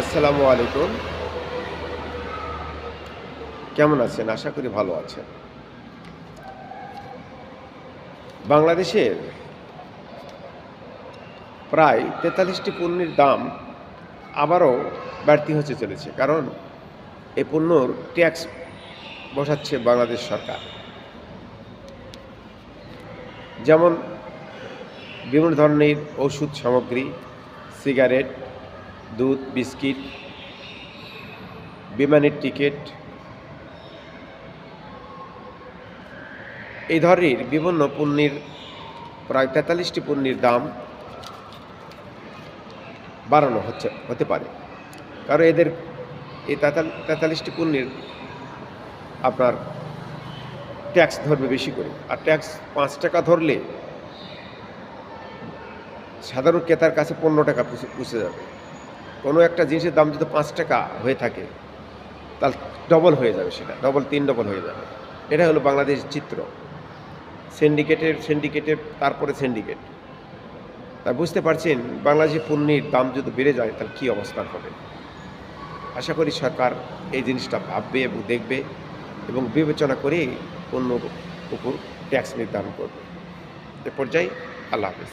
আসসালামু আলাইকুম। কেমন আছেন? আশা করি ভালো আছেন। বাংলাদেশের প্রায় তেতাল্লিশটি পণ্যের দাম আবারও বাড়তি হতে চলেছে, কারণ এ পণ্যর ট্যাক্স বসাচ্ছে বাংলাদেশ সরকার। যেমন বিভিন্ন ধরনের ওষুধ সামগ্রী, সিগারেট দুধ, বিস্কিট, বিমানের টিকিট, এই ধরনের বিভিন্ন পণ্যের প্রায় তেতাল্লিশটি পণ্যের দাম বাড়ানো হচ্ছে, হতে পারে। কারণ এদের এই তেতাল্লিশটি পণ্যের আপনার ট্যাক্স ধরবে বেশি করে। আর ট্যাক্স পাঁচ টাকা ধরলে সাধারণ ক্রেতার কাছে পনেরো টাকা পুষে- যাবে। কোনো একটা জিনিসের দাম যদি পাঁচ টাকা হয়ে থাকে, তাহলে ডবল হয়ে যাবে সেটা ডবল তিন ডবল হয়ে যাবে। এটা হলো বাংলাদেশ চিত্র। সিন্ডিকেটের সিন্ডিকেটের তারপরে সিন্ডিকেট তা বুঝতে পারছেন বাংলাদেশের পণ্যের দাম যদি বেড়ে যায়, তাহলে কী অবস্থান হবে? আশা করি সরকার এই জিনিসটা ভাববে এবং দেখবে এবং বিবেচনা করে পণ্য উপর ট্যাক্স নির্ধারণ করবে। এ পর্যায়ে আল্লাহ হাফিজ।